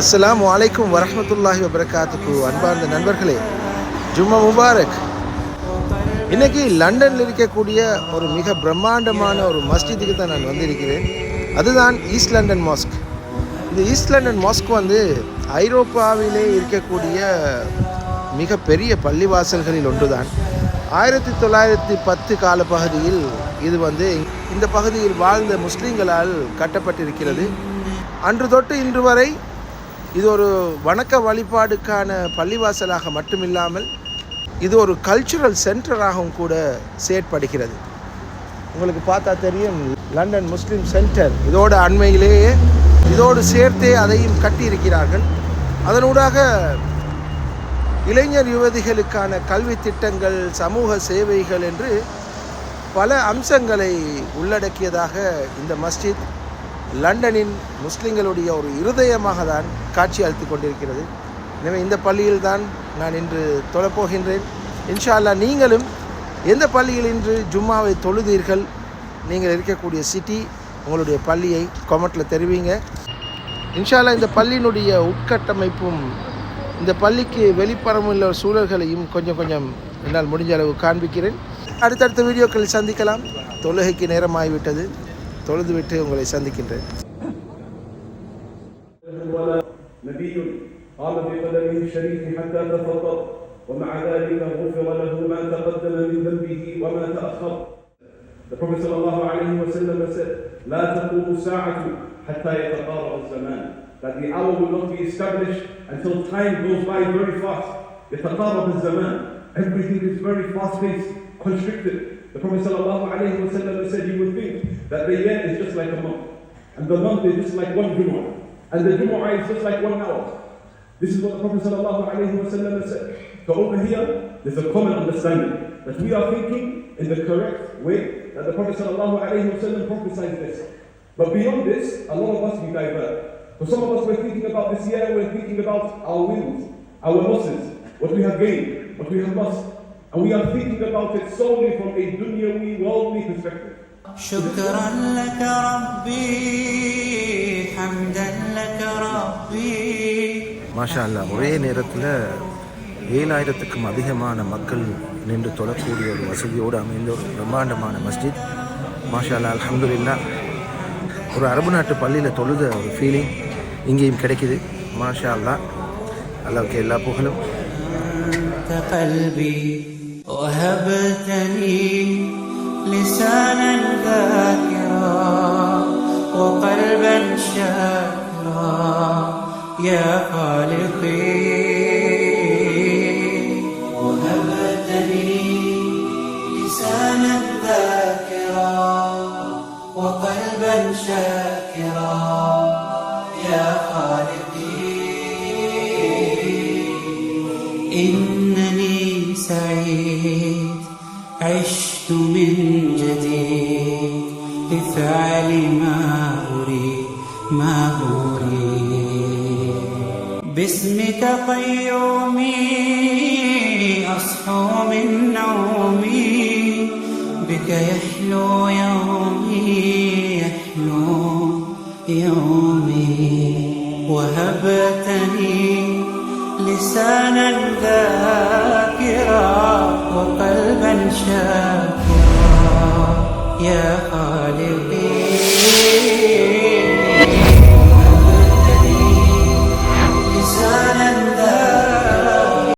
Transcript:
அஸ்லாம் வலைக்கும் வரமத்துல்லாஹி வபரகாத்துக்கு அன்பார்ந்த நண்பர்களே ஜும்மா முபாரக். இன்னைக்கு லண்டனில் இருக்கக்கூடிய ஒரு மிக பிரம்மாண்டமான ஒரு மஸ்ஜிதுக்கு தான் நான் வந்திருக்கிறேன். அதுதான் ஈஸ்ட் லண்டன் மாஸ்க். இந்த ஈஸ்ட் லண்டன் மாஸ்க் வந்து ஐரோப்பாவிலே இருக்கக்கூடிய மிக பெரிய பள்ளிவாசல்களில் ஒன்றுதான். ஆயிரத்தி தொள்ளாயிரத்தி பத்து காலப்பகுதியில் இது வந்து இந்த பகுதியில் வாழ்ந்த முஸ்லீம்களால் கட்டப்பட்டிருக்கிறது. அன்று தொட்டு இன்று வரை இது ஒரு வணக்க வழிபாடுக்கான பள்ளிவாசலாக மட்டுமில்லாமல் இது ஒரு கல்ச்சுரல் சென்டராகவும் கூட செயற்படுகிறது. உங்களுக்கு பார்த்தா தெரியும் லண்டன் முஸ்லீம் சென்டர் இதோட அண்மையிலேயே இதோடு சேர்த்தே அதையும் கட்டியிருக்கிறார்கள். அதனூடாக இளைஞர் யுவதிகளுக்கான கல்வி திட்டங்கள் சமூக சேவைகள் என்று பல அம்சங்களை உள்ளடக்கியதாக இந்த மஸ்ஜித் லண்டனின் முஸ்லிம்களுடைய ஒரு இருதயமாக தான் காட்சி அளித்து கொண்டிருக்கிறது. எனவே இந்த பள்ளியில் தான் நான் இன்று தொழப்போகின்றேன். இன்ஷா நீங்களும் எந்த பள்ளியில் இன்று ஜும்மாவை தொழுதீர்கள்? நீங்கள் இருக்கக்கூடிய சிட்டி உங்களுடைய பள்ளியை கொமெண்ட்டில் தெரிவிங்க. இன்ஷா அல்லாஹ் இந்த பள்ளியினுடைய உட்கட்டமைப்பும் இந்த பள்ளிக்கு வெளிப்புறமுள்ள சூழல்களையும் கொஞ்சம் கொஞ்சம் என்னால் முடிஞ்ச அளவு காண்பிக்கிறேன். அடுத்தடுத்த வீடியோக்களில் சந்திக்கலாம். தொழுகைக்கு நேரமாகிவிட்டது. தொழுதுவிட்டு உங்களை சந்திக்கின்றேன் ولا نبي قام بقدمه الشريف حتى تفطر ومع ذلك غفر له ما تقدم من ذنبه وما تأخر The Prophet صلى الله عليه وسلم said لا تقوم الساعة حتى يتقارب الزمان that the hour will not be established until time goes by very fast يتقارب الزمان everything is very fast paced constricted the Prophet صلى الله عليه وسلم said you would think that the year is just like a month and the month is just like one Jumu'ah and the Jumu'ah is just like one hour. This is what the Prophet ﷺ said. So over here, there's a common understanding that we are thinking in the correct way that the Prophet ﷺ prophesied this. But beyond this, a lot of us we divert. For some of us, we're thinking about this year, we're thinking about our wins, our losses, what we have gained, what we have lost. And we are thinking about it solely from a dunyawi, worldly perspective. شكرا لك ربي حمدا لك ربي மாஷா அல்லாஹ் ஒரே நேரத்தில் ஏழாயிரத்துக்கும் அதிகமான மக்கள் நின்று தொழக்கூடிய ஒரு வசதியோடு அமைந்த ஒரு பிரம்மாண்டமான மஸ்ஜித் மாஷா அல்லாஹ் அல்ஹம்துலில்லாஹ் ஒரு அரபு நாட்டு பள்ளியில் தொழுத ஒரு ஃபீலிங் இங்கேயும் கிடைக்குது மாஷா அல்லாஹ் அல்லாவுக்கு எல்லா புகழும் أنت قلبي وهبتني لسانا ذاكرا وقلبا شاكرا يا خالقي. وهبتني لسانا ذاكرا وقلبا شاكرا يا خالقي. إنني سعيد عشت من جديد لفعل ما أريد ما أريد. باسمك قيومي أصحو من نومي. بك يحلو يومي يحلو يومي. وهبتني لسانا ذاكرا وقلبا شاكرا يا خالقي